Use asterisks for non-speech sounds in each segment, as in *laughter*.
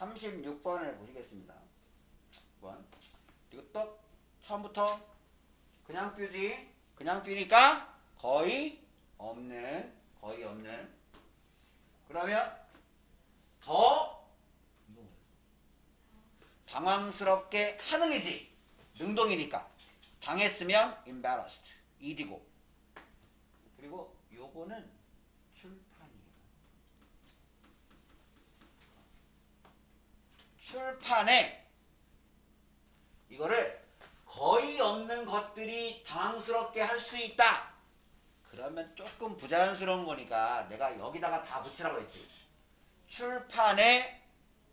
36번을 보시겠습니다. 1번. 이것도 처음부터 그냥 뷰지. 그냥 뷰니까 거의 없는, 거의 없는. 그러면 더 당황스럽게 하는 이지. 능동이니까. 당했으면 embarrassed. 이디고. 그리고 요거는 출판이에요. 출판에 이거를 거의 없는 것들이 당황스럽게 할 수 있다. 그러면 조금 부자연스러운 거니까 내가 여기다가 다 붙이라고 했지. 출판에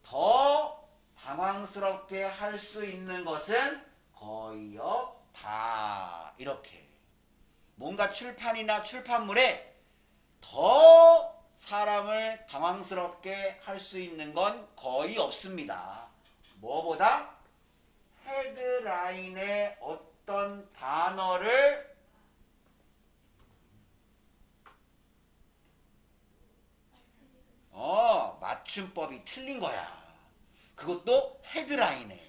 더 당황스럽게 할 수 있는 것은 거의 없다. 이렇게. 뭔가 출판이나 출판물에 더 사람을 당황스럽게 할 수 있는 건 거의 없습니다. 뭐보다 헤드라인의 어떤 단어를 어, 맞춤법이 틀린 거야. 그것도 헤드라인에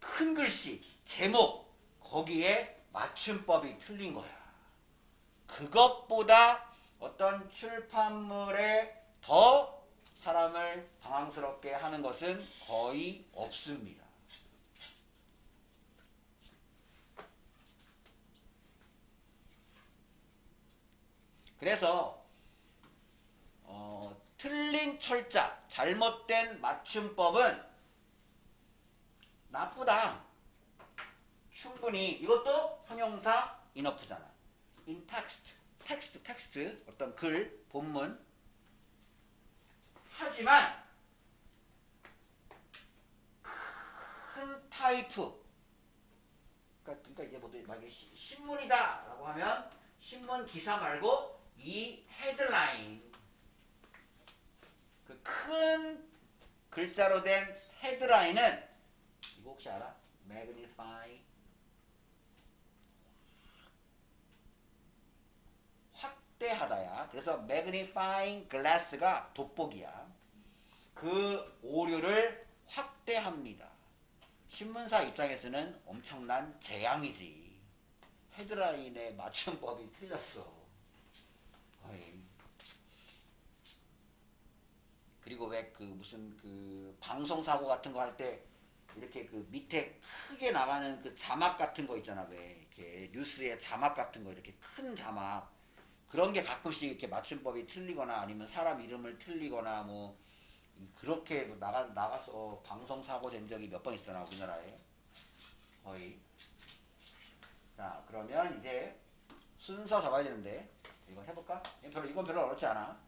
큰 글씨, 제목 거기에 맞춤법이 틀린 거야. 그것보다 어떤 출판물에 더 사람을 당황스럽게 하는 것은 거의 없습니다. 그래서 어, 틀린 철자, 잘못된 맞춤법은 나쁘다. 충분히 이것도 형용사 인어프잖아. in text, 텍스트, 텍스트 어떤 글, 본문. 하지만 큰 타이프. 그러니까, 그러니까 이게 뭐 만약에 시- 신문이다라고 하면 신문 기사 말고 이 헤드라인 그 큰 글자로 된 헤드라인은 이거 혹시 알아? magnify 확대하다야. 그래서 magnifying glass가 돋보기야. 그 오류를 확대합니다. 신문사 입장에서는 엄청난 재앙이지. 헤드라인의 맞춤법이 틀렸어. 어이. 그리고 왜 그 무슨 그 방송 사고 같은 거 할 때 이렇게 그 밑에 크게 나가는 그 자막 같은 거 있잖아 왜 이렇게 뉴스에 자막 같은 거 이렇게 큰 자막 그런 게 가끔씩 이렇게 맞춤법이 틀리거나 아니면 사람 이름을 틀리거나 뭐 그렇게 뭐 나가 나가서 방송 사고 된 적이 몇 번 있잖아 우리나라에 거의 자 그러면 이제 순서 잡아야 되는데 이거 해볼까? 이건 별로 이건 어렵지 않아.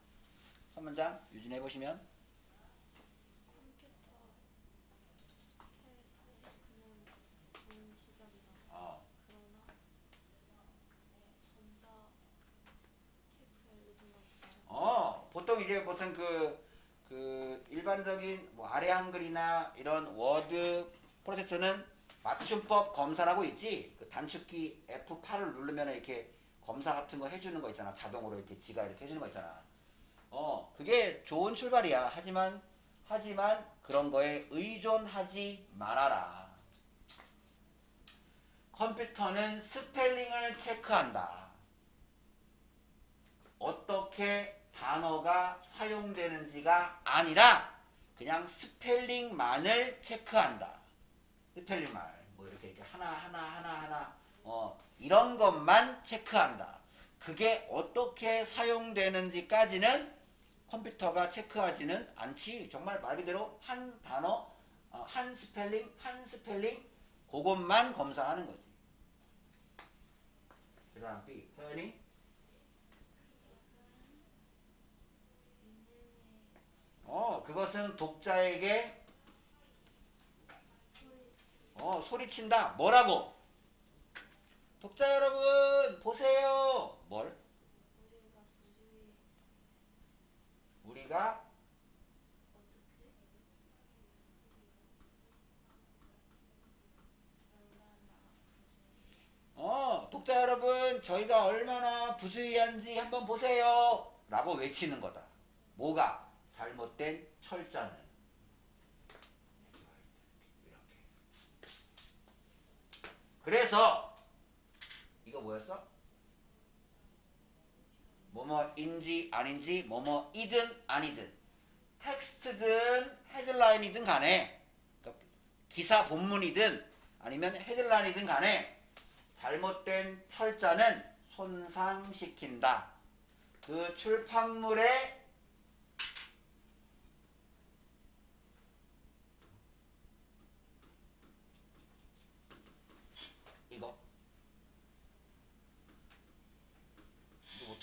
한 문장 유진해 보시면 컴퓨터 스펙 체크는 좋은 시작이다. 어, 그러나 전자 체크에 의존하지 말아. 어 보통 이제 무슨 그, 그 일반적인 뭐 아래 한글이나 이런 워드 프로세서는 맞춤법 검사라고 있지? 그 단축키 F8을 누르면 이렇게 검사 같은 거 해주는 거 있잖아. 자동으로 이렇게 지가 이렇게 해주는 거 있잖아. 어 그게 좋은 출발이야. 하지만 하지만 그런 거에 의존하지 말아라. 컴퓨터는 스펠링을 체크한다. 어떻게 단어가 사용되는지가 아니라 그냥 스펠링만을 체크한다. 스펠링만 뭐 이렇게, 이렇게 하나 하나 하나 하나 어 이런 것만 체크한다. 그게 어떻게 사용되는지까지는 컴퓨터가 체크하지는 않지. 정말 말 그대로 한 단어, 어, 한 스펠링, 한 스펠링 그것만 검사하는 거지. 그 다음 B, 서연이 어, 그것은 독자에게 어, 소리친다. 뭐라고? 독자 여러분, 보세요. 뭘? 우리가 어, 독자 여러분, 저희가 얼마나 부주의한지 한번 보세요. 라고 외치는 거다. 뭐가? 잘못된 철자는 이렇게. 그래서 이거 뭐였어? 뭐뭐인지 아닌지 뭐뭐이든 아니든 텍스트든 헤드라인이든 간에 그러니까 기사 본문이든 아니면 헤드라인이든 간에 잘못된 철자는 손상시킨다. 그 출판물의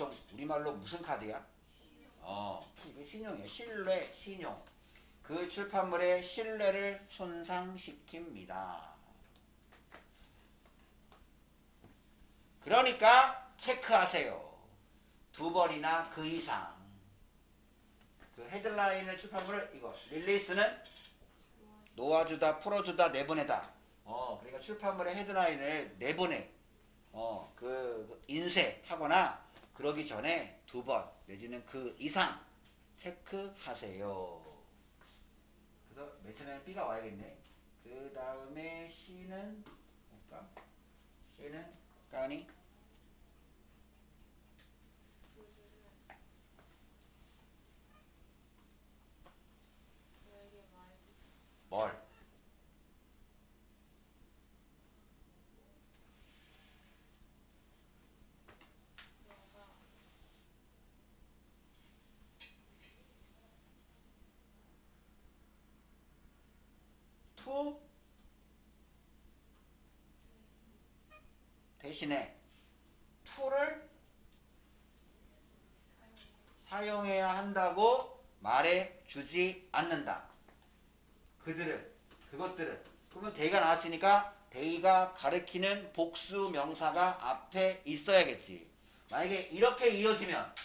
보통 우리말로 무슨 카드야? 어, 이거 신용이야. 신뢰, 신용. 그 출판물의 신뢰를 손상시킵니다. 그러니까 체크하세요. 두 번이나 그 이상. 그 헤드라인을 출판물을 이거 릴리스는 놓아주다, 풀어주다, 내보내다. 어, 그러니까 출판물의 헤드라인을 내보내. 어, 그, 그 인쇄하거나 그러기 전에 두 번 내지는 그 이상 체크하세요. 그래서 맨 처음에는 B가 와야겠네. 그 다음에 C는 볼까? C는 까니 너에게 말해줄 뭘? 너가 투 대신에 투를 사용해야 한다고 말해 주지 않는다. 그들은 그것들은 그러면 대의가 나왔으니까 대의가 가리키는 복수 명사가 앞에 있어야겠지. 만약에 이렇게 이어지면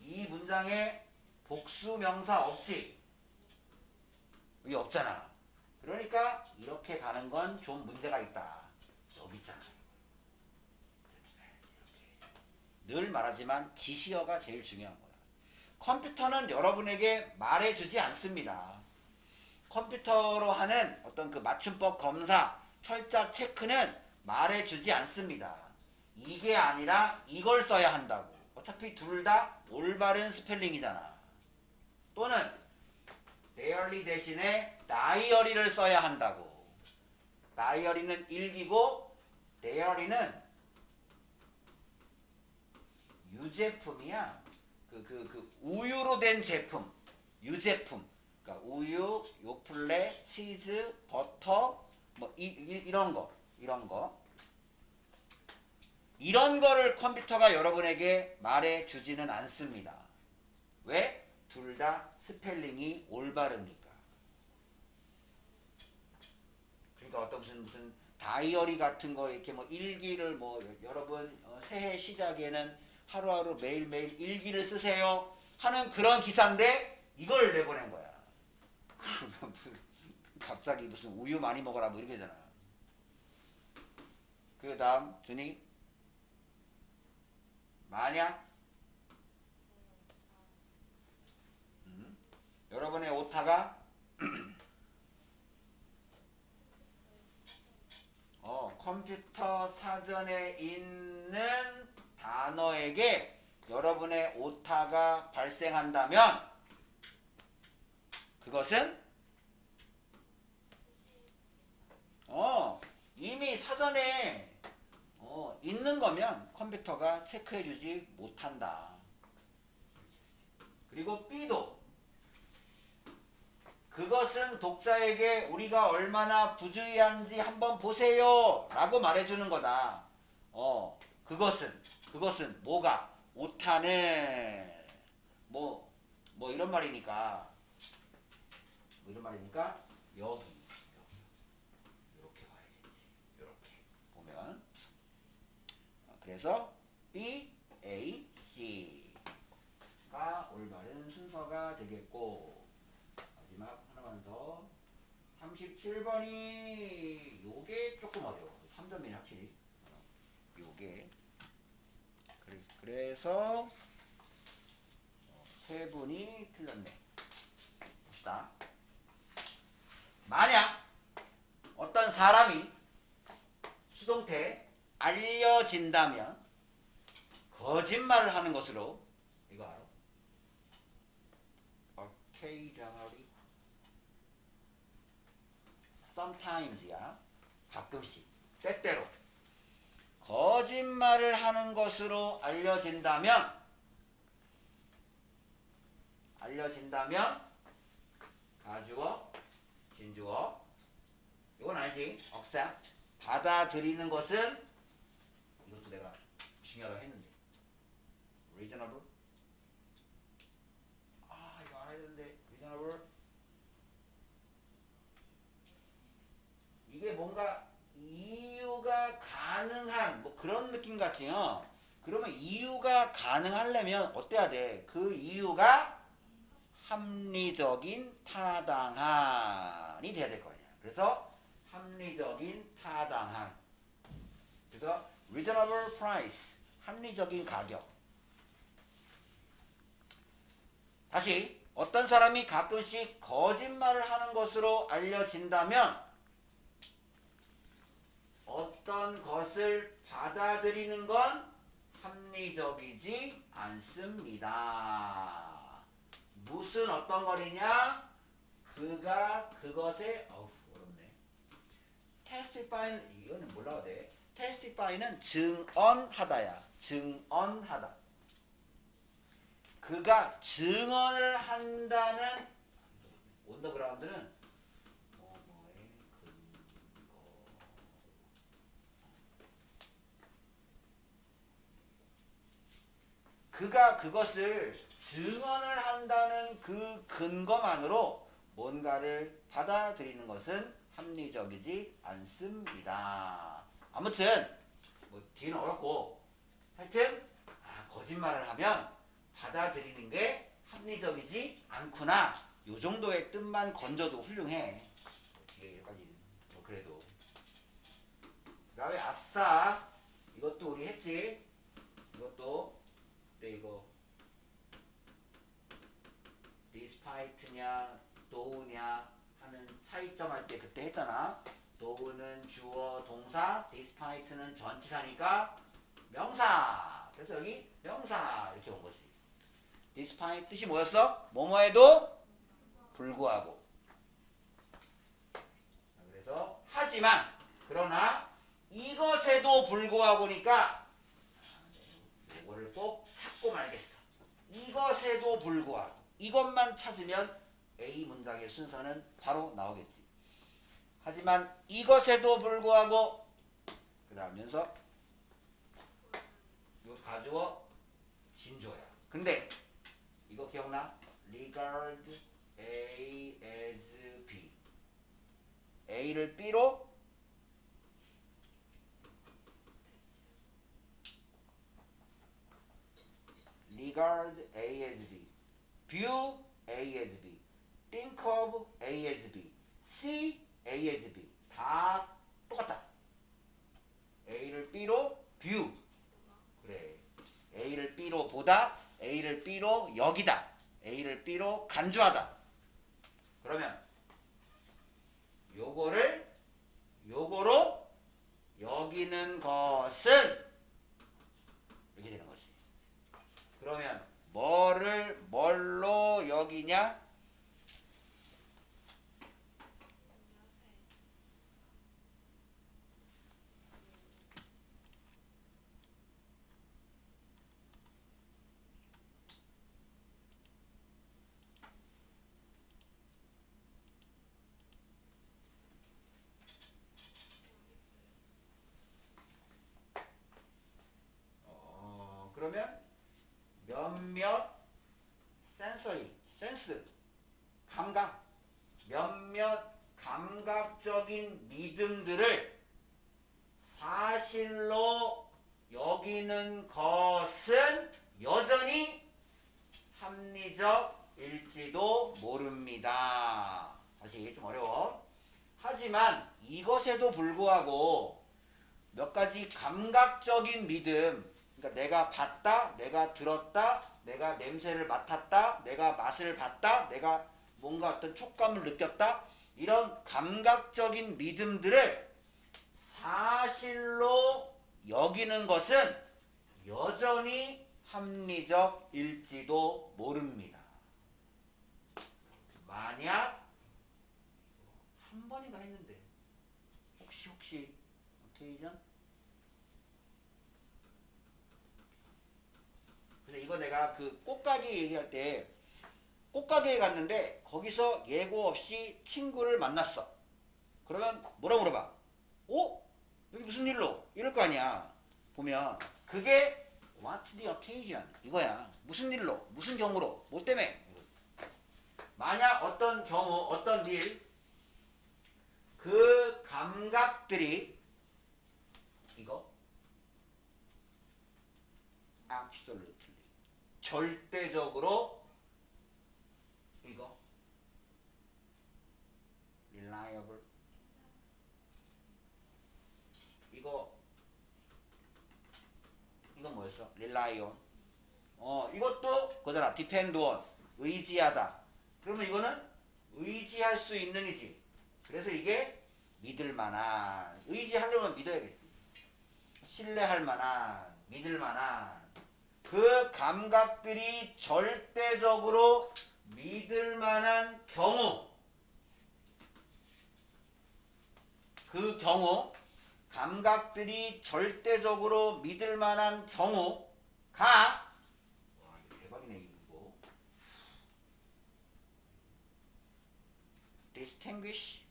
이 문장에 복수 명사 없지. 여기 없잖아. 그러니까 이렇게 가는 건 좀 문제가 있다. 여기 있잖아. 이렇게. 늘 말하지만 지시어가 제일 중요한 거야. 컴퓨터는 여러분에게 말해주지 않습니다. 컴퓨터로 하는 어떤 그 맞춤법 검사, 철자 체크는 말해주지 않습니다. 이게 아니라 이걸 써야 한다고. 어차피 둘 다 올바른 스펠링이잖아. 또는 daily 대신에 다이어리를 써야 한다고. 다이어리는 일기고 daily,는 유제품이야. 그, 그, 그, 우유로 된 제품. 유제품. 그러니까 우유, 요플레, 치즈, 버터, 뭐, 이, 이, 이 런 거. 이런 거. 이런 거를 컴퓨터가 여러분에게 말해 주지는 않습니다. 왜? 둘 다 스펠링이 올바르니까. 그러니까 어떤 무슨 무슨 다이어리 같은 거 이렇게 뭐 일기를 뭐 여러분 어, 새해 시작에는 하루하루 매일매일 일기를 쓰세요 하는 그런 기사인데 이걸 내보낸 거야. *laughs* 그러면 갑자기 무슨 우유 많이 먹어라 뭐 이렇게 되잖아. 그 다음 준이 만약 음, 여러분의 오타가 *clears throat* 어, 컴퓨터 사전에 있는 단어에게 여러분의 오타가 발생한다면 그것은 어, 이미 사전에 어, 있는 거면 컴퓨터가 체크해주지 못한다. 그리고 B도 그것은 독자에게 우리가 얼마나 부주의한지 한번 보세요 라고 말해주는 거다. 어, 그것은, 그것은 뭐가? 오타는, 뭐, 뭐 이런 말이니까, 뭐 이런 말이니까, 여기, 이렇게 봐야겠지. 이렇게 보면. 어, 그래서, B, A, C가 올바른 순서가 되겠고, 마지막 하나만 더. 37번이 요게 조금 어려워. 3점이네 확실히. 어, 요게. 그래- 그래서 어, 세 분이 틀렸네. 봅시다. 만약 어떤 사람이 수동태 알려진다면 거짓말을 하는 것으로 이거 알아? occasionally sometimes야 가끔씩 때때로 거짓말을 하는 것으로 알려진다면 알려진다면 가주어 진주어 이건 아니지. accept 받아들이는 것은 이것도 내가 중요하다 했는데. reasonable. 아 이거 알아야 되는데. reasonable. 이게 뭔가 이유가 가능한 뭐 그런 느낌 같아요 그러면 이유가 가능하려면 어때야 돼? 그 이유가 합리적인 타당한이 돼야 될 거 아니야. 그래서 합리적인 타당한. 그래서 reasonable price 합리적인 가격. 다시 어떤 사람이 가끔씩 거짓말을 하는 것으로 알려진다면 어떤 것을 받아들이는 건 합리적이지 않습니다. 무슨 어떤 거리냐? 그가 그것을 어우 어렵네. testify는 이거는 몰라도 돼. testify는 증언하다야. 증언하다. 그가 증언을 한다는 온더그라운드는 뭐뭐의 근거 그가 그것을 증언을 한다는 그 근거만으로 뭔가를 받아들이는 것은 합리적이지 않습니다. 아무튼 뭐 뒤는 어렵고 하여튼 아, 거짓말을 하면 받아들이는 게 합리적이지 않구나. 요 정도의 뜻만 건져도 훌륭해. 여기까지 뭐 그래도 그 다음에 아싸 이것도 우리 했지. 이것도 네 이거 despite냐 though,냐 하는 차이점 할 때 그때 했잖아. though는 주어 동사, despite는 전치사니까 명사. 그래서 여기 명사 이렇게 온 거지. despite 뜻이 뭐였어? 뭐뭐해도 불구하고. 그래서 하지만 그러나 이것에도 불구하고니까 이거를 꼭 찾고 말겠어. 불구하고 이것만 찾으면 A 문장의 순서는 바로 나오겠지. 하지만 이것에도 불구하고 그 다음면서 요 가주어 진조야. 근데 이거 기억나? regard A as B. A를 B로 regard A as B, view A as B, think of A as B, see A as B 다 똑같다. A를 B로 view 그래. A를 B로 보다, A를 B로 여기다, A를 B로 간주하다. 그러면 요거를 요거로 여기는 것은 이렇게 되는 거지. 그러면 뭐를 뭘로 여기냐? 어, 그러면 몇몇 센서리, 센스, 감각, 몇몇 감각적인 믿음들을 사실로 여기는 것은 여전히 합리적일지도 모릅니다. 다시 이게 좀 어려워. 하지만 이것에도 불구하고 몇 가지 감각적인 믿음, 그러니까 내가 봤다, 내가 들었다, 내가 냄새를 맡았다, 내가 맛을 봤다, 내가 뭔가 어떤 촉감을 느꼈다, 이런 감각적인 믿음들을 사실로 여기는 것은 여전히 합리적일지도 모릅니다. 만약 한 번이가 했는데 혹시 혹시 오케이전? 그래서 이거 내가 그 꽃가게 얘기할 때 꽃가게에 갔는데 거기서 예고 없이 친구를 만났어. 그러면 뭐라 물어봐? 어? 여기 무슨 일로? 이럴 거 아니야. 보면 그게 what the occasion 이거야. 무슨 일로? 무슨 경우로? 뭐 때문에? 만약 어떤 경우, 어떤 일, 그 감각들이 이거 absolutely 절대적으로 이거? Reliable. 이거 이건 뭐였어? rely on 어 이것도 그거잖아. Depend on. 의지하다. 그러면 이거는 의지할 수 있는 이지. 그래서 이게 믿을 만한. 의지하려면 믿어야겠지. 신뢰할 만한. 믿을 만한. 그 감각들이 절대적으로 믿을 만한 경우. 그 경우 감각들이 절대적으로 믿을 만한 경우가 와 대박이네 이거 distinguish.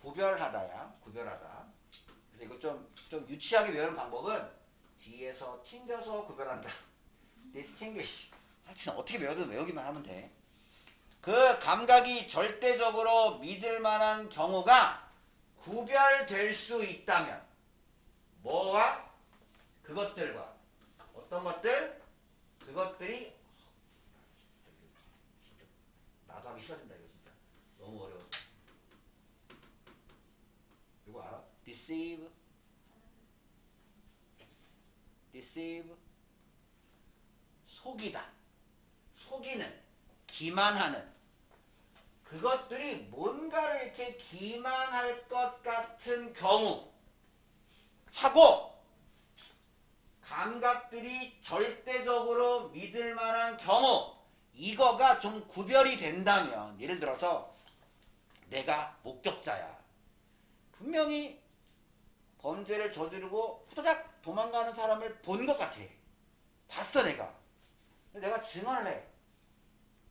구별하다야 구별하다. 그래서 이거 좀, 좀 유치하게 배우는 방법은 뒤에서 튕겨서 구별한다. Distinguish 하여튼 어떻게 배워도 외우기만 하면 돼. 그 감각이 절대적으로 믿을 만한 경우가 구별될 수 있다면 뭐와? 그것들과. 어떤 것들? 그것들이 나도 하기 싫어진다 이거 진짜. 너무 어려워. 이거 알아? deceive. Deceive. 속이다 속이는 기만하는. 그것들이 뭔가를 이렇게 기만할 것 같은 경우 하고 감각들이 절대적으로 믿을 만한 경우 이거가 좀 구별이 된다면 예를 들어서 내가 목격자야. 분명히 범죄를 저지르고 후다닥 도망가는 사람을 본 것 같아. 봤어 내가. 내가 증언을 해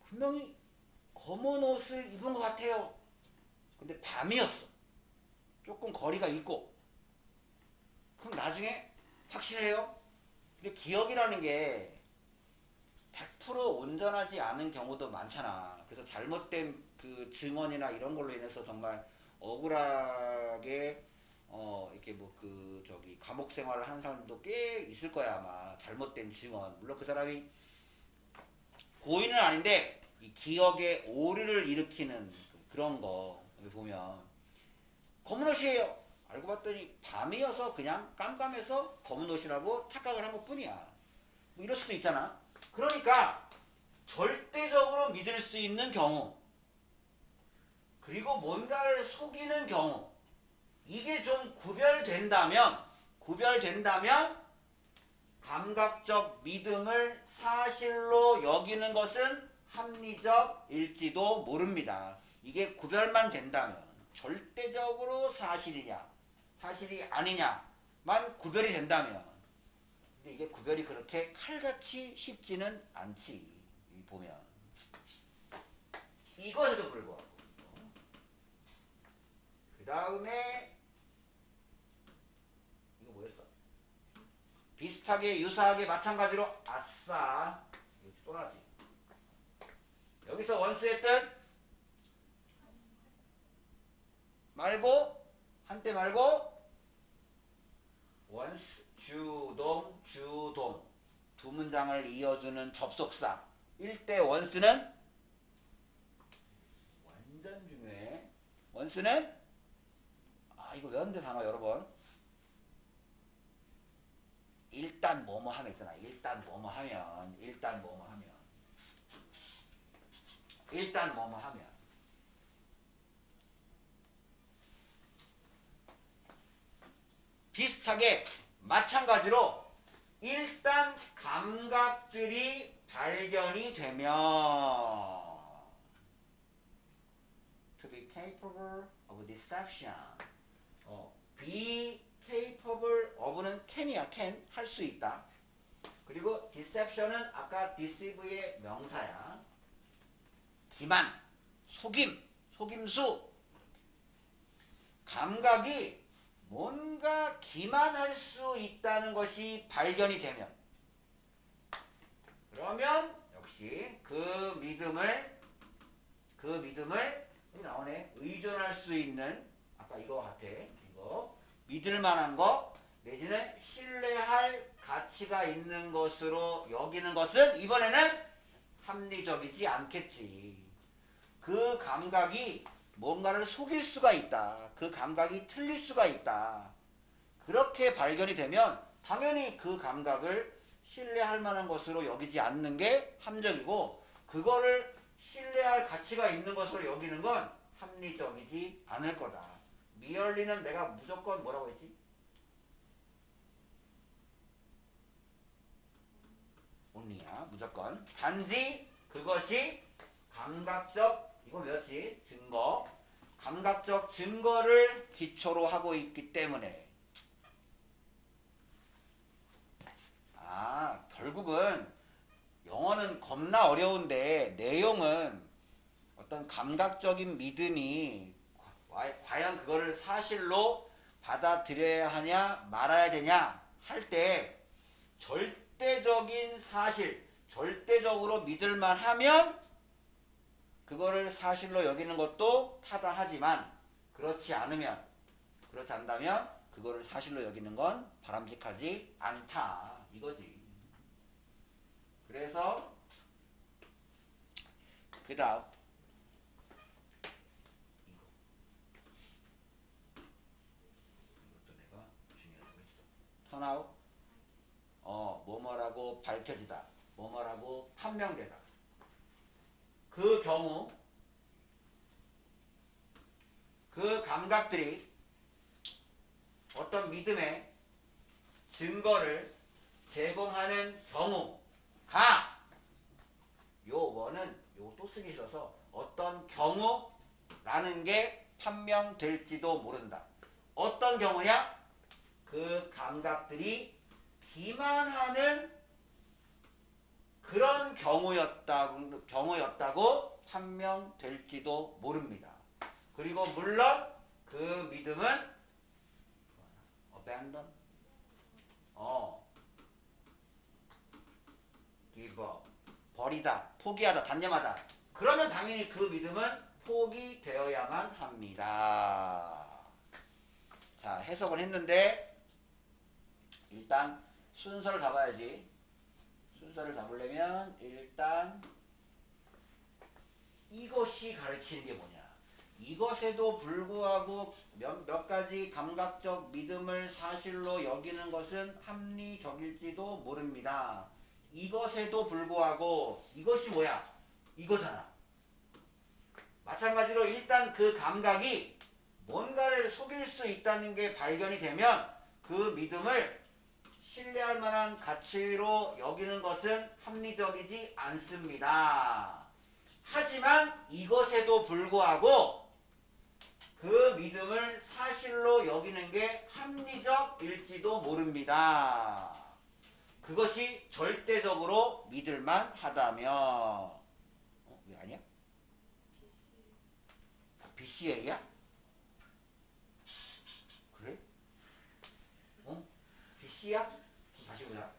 분명히 검은 옷을 입은 것 같아요. 근데 밤이었어. 조금 거리가 있고. 그럼 나중에 확실해요? 근데 기억이라는 게 100% 온전하지 않은 경우도 많잖아. 그래서 잘못된 그 증언이나 이런 걸로 인해서 정말 억울하게 어 이렇게 뭐 그 저기 감옥 생활을 하는 사람도 꽤 있을 거야 아마 잘못된 증언 물론 그 사람이 고의는 아닌데 이 기억에 오류를 일으키는 그런 거 보면 검은 옷이에요. 알고 봤더니 밤이어서 그냥 깜깜해서 검은 옷이라고 착각을 한 것뿐이야. 뭐 이럴 수도 있잖아. 그러니까 절대적으로 믿을 수 있는 경우 그리고 뭔가를 속이는 경우 이게 좀 구별된다면 구별된다면 감각적 믿음을 사실로 여기는 것은 합리적 일지도 모릅니다. 이게 구별만 된다면 절대적으로 사실이냐 사실이 아니냐만 구별이 된다면 근데 이게 구별이 그렇게 칼같이 쉽지는 않지 이 보면 이것에도 불구하고 그 다음에 이거 뭐였어? 비슷하게 유사하게 마찬가지로 아싸 이거 또 나지 여기서 원수의 뜻 말고 한때 말고 원수 주동 주동. 두 문장을 이어주는 접속사. 1대 원수는 완전 중요해. 원수는 아 이거 외웠는데 단어 여러 번 일단 뭐뭐 하면 있잖아. 일단 뭐뭐 하면 일단 뭐뭐 일단 뭐뭐 하면 비슷하게 마찬가지로 일단 감각들이 발견이 되면 to be capable of deception 어, be capable of는 can이야 can 할 수 있다 그리고 deception은 아까 deceive의 명사야 기만 속임 속임수. 감각이 뭔가 기만할 수 있다는 것이 발견이 되면 그러면 역시 그 믿음을 그 믿음을 나오네. 의존할 수 있는 아까 이거 같아. 이거. 믿을 만한 거 내지는 신뢰할 가치가 있는 것으로 여기는 것은 이번에는 합리적이지 않겠지 그 감각이 뭔가를 속일 수가 있다. 그 감각이 틀릴 수가 있다. 그렇게 발견이 되면 당연히 그 감각을 신뢰할 만한 것으로 여기지 않는 게 함정이고 그거를 신뢰할 가치가 있는 것으로 여기는 건 합리적이지 않을 거다. 미열리는 내가 무조건 뭐라고 했지? 온리야 무조건 단지 그것이 감각적 이거 뭐였지? 증거. 감각적 증거를 기초로 하고 있기 때문에. 아 결국은 영어는 겁나 어려운데 내용은 어떤 감각적인 믿음이 과- 과연 그거를 사실로 받아들여야 하냐 말아야 되냐 할 때 절대적인 사실 절대적으로 믿을만 하면 그거를 사실로 여기는 것도 타당하지만 그렇지 않으면 그렇지 않다면 그거를 사실로 여기는 건 바람직하지 않다. 이거지. 그래서 그 다음. 턴아웃 어 뭐뭐라고 밝혀지다. 뭐뭐라고 판명되다 그 경우 그 감각들이 어떤 믿음의 증거를 제공하는 경우가 요 원은 요또 쓰기 싫어서 어떤 경우라는 게 판명될지도 모른다. 어떤 경우냐? 그 감각들이 기만하는 그런 경우였다고, 경우였다고 판명될지도 모릅니다. 그리고 물론 그 믿음은 abandon, 어, give up, 버리다, 포기하다, 단념하다. 그러면 당연히 그 믿음은 포기되어야만 합니다. 자, 해석을 했는데 일단 순서를 잡아야지. 순서를 잡으려면 일단 이것이 가르치는 게 뭐냐? 이것에도 불구하고 몇, 몇 가지 감각적 믿음을 사실로 여기는 것은 합리적일지도 모릅니다. 이것에도 불구하고 이것이 뭐야? 이거잖아. 마찬가지로 일단 그 감각이 뭔가를 속일 수 있다는 게 발견이 되면 그 믿음을 신뢰할 만한 가치로 여기는 것은 합리적이지 않습니다. 하지만 이것에도 불구하고 그 믿음을 사실로 여기는 게 합리적일지도 모릅니다. 그것이 절대적으로 믿을만 하다면 어? 왜 아니야? BCA야? 그래? 어? BC야? 다시 보자.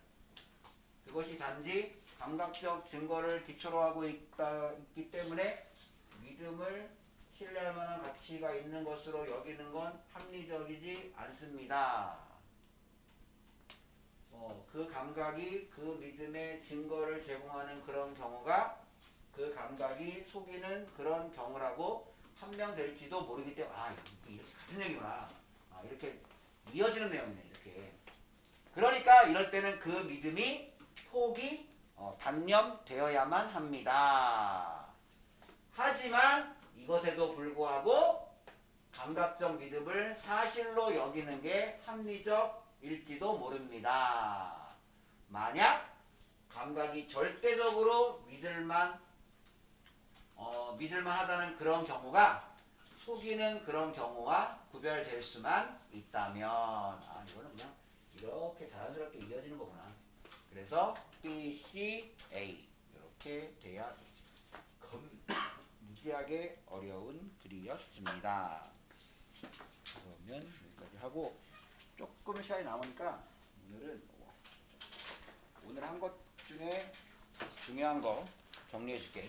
그것이 단지 감각적 증거를 기초로 하고 있다, 있기 때문에 믿음을 신뢰할 만한 가치가 있는 것으로 여기는 건 합리적이지 않습니다. 어, 그 감각이 그 믿음의 증거를 제공하는 그런 경우가 그 감각이 속이는 그런 경우라고 판명될지도 모르기 때문에 아 이렇게 같은 얘기구나 아, 이렇게 이어지는 내용이네 그러니까 이럴 때는 그 믿음이 포기 어, 단념되어야만 합니다 하지만 이것에도 불구하고 감각적 믿음을 사실로 여기는 게 합리적일지도 모릅니다. 만약 감각이 절대적으로 믿을만 어, 믿을만 하다는 그런 경우가 속이는 그런 경우와 구별될 수만 있다면 아 이거는 그냥 이렇게 자연스럽게 이어지는 거구나. 그래서 B, C, A 이렇게 돼야 되죠. 검 무지하게 어려운 글이었습니다. 그러면 여기까지 하고 조금 시간이 남으니까 오늘은 오늘 한 것 중에 중요한 거 정리해 줄게.